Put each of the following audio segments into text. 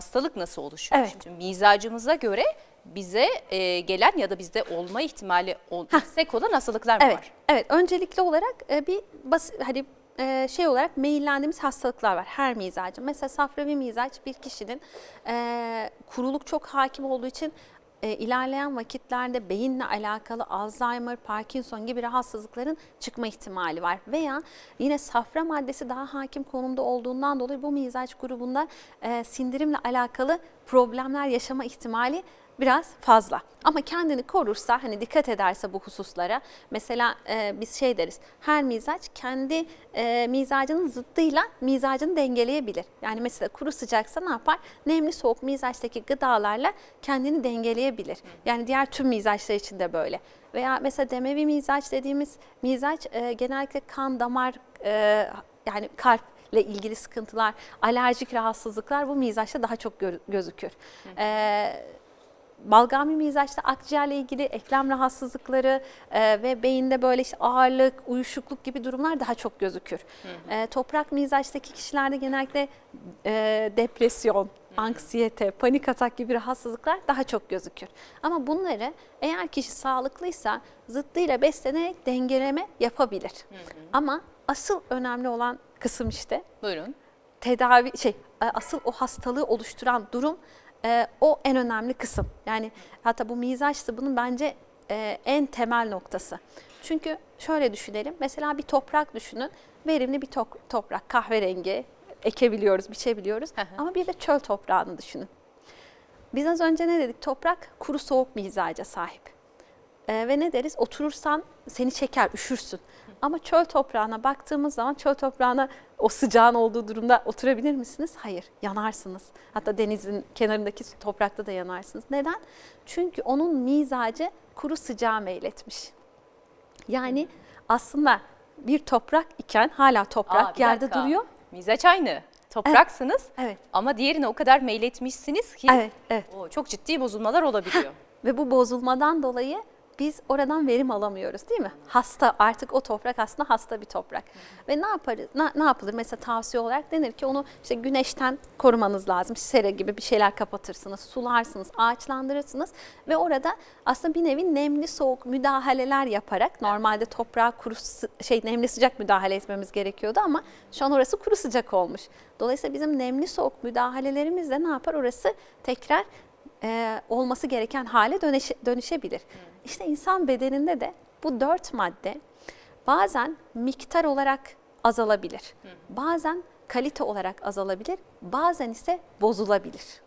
hastalık nasıl oluşuyor? Evet. Şimdi mizacımıza göre bize e, gelen ya da bizde olma ihtimali ol- yüksek olan hastalıklar mı Evet, var? evet. Öncelikli olarak e, bir basit hani e, şey olarak meyillendiğimiz hastalıklar var her mizacın. Mesela safravi mizaç bir kişinin e, kuruluk çok hakim olduğu için e, ilerleyen vakitlerde beyinle alakalı Alzheimer, Parkinson gibi rahatsızlıkların çıkma ihtimali var. Veya yine safra maddesi daha hakim konumda olduğundan dolayı bu mizaç grubunda e, sindirimle alakalı problemler yaşama ihtimali biraz fazla. Ama kendini korursa hani dikkat ederse bu hususlara mesela e, biz şey deriz her mizaç kendi e, mizacının zıttıyla mizacını dengeleyebilir. Yani mesela kuru sıcaksa ne yapar? Nemli soğuk mizaçtaki gıdalarla kendini dengeleyebilir. Yani diğer tüm mizaçlar için de böyle. Veya mesela demevi mizaç dediğimiz mizaç e, genellikle kan damar e, yani kalp ile ilgili sıkıntılar, alerjik rahatsızlıklar bu mizaçta daha çok gö- gözükür. Ee, balgami mizaçta akciğerle ilgili eklem rahatsızlıkları e, ve beyinde böyle işte ağırlık, uyuşukluk gibi durumlar daha çok gözükür. E, toprak mizaçtaki kişilerde genellikle e, depresyon, anksiyete, panik atak gibi rahatsızlıklar daha çok gözükür. Ama bunları eğer kişi sağlıklıysa zıttıyla beslenerek dengeleme yapabilir. Ama asıl önemli olan kısım işte Buyurun. tedavi şey e, asıl o hastalığı oluşturan durum e, o en önemli kısım. Yani hatta bu mizaçsa bunun bence e, en temel noktası. Çünkü şöyle düşünelim. Mesela bir toprak düşünün. Verimli bir tok- toprak, kahverengi ekebiliyoruz, biçebiliyoruz. Hı hı. Ama bir de çöl toprağını düşünün. Biz az önce ne dedik? Toprak kuru soğuk mizaca sahip. Ee, ve ne deriz? Oturursan seni çeker, üşürsün. Ama çöl toprağına baktığımız zaman çöl toprağına o sıcağın olduğu durumda oturabilir misiniz? Hayır, yanarsınız. Hatta denizin kenarındaki toprakta da yanarsınız. Neden? Çünkü onun mizacı kuru sıcağa meyletmiş. Yani aslında bir toprak iken hala toprak Aa, bir yerde dakika. duruyor. Mizaç aynı. Topraksınız Evet. ama diğerine o kadar meyletmişsiniz ki Evet, evet. o çok ciddi bozulmalar olabiliyor. Ve bu bozulmadan dolayı biz oradan verim alamıyoruz değil mi? Hasta artık o toprak aslında hasta bir toprak. Ve ne yaparız? Ne, ne yapılır? Mesela tavsiye olarak denir ki onu işte güneşten korumanız lazım. Sera gibi bir şeyler kapatırsınız, sularsınız, ağaçlandırırsınız ve orada aslında bir nevi nemli soğuk müdahaleler yaparak normalde toprağa kuru şey nemli sıcak müdahale etmemiz gerekiyordu ama şu an orası kuru sıcak olmuş. Dolayısıyla bizim nemli soğuk müdahalelerimizle ne yapar? Orası tekrar e, olması gereken hale dönüşe- dönüşebilir. İşte insan bedeninde de bu dört madde bazen miktar olarak azalabilir. Bazen kalite olarak azalabilir. Bazen ise bozulabilir.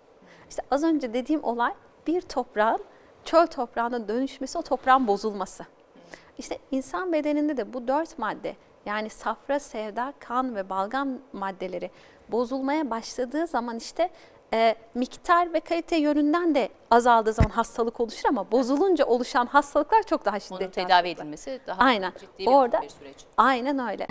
İşte az önce dediğim olay bir toprağın çöl toprağına dönüşmesi, o toprağın bozulması. İşte insan bedeninde de bu dört madde yani safra, sevda, kan ve balgam maddeleri bozulmaya başladığı zaman işte e, miktar ve kalite yönünden de azaldığı zaman hastalık oluşur ama bozulunca oluşan hastalıklar çok daha Onun şiddetli tedavi hastalıklar. edilmesi daha Aynen. ciddi bir, Orada bir süreç. aynen öyle.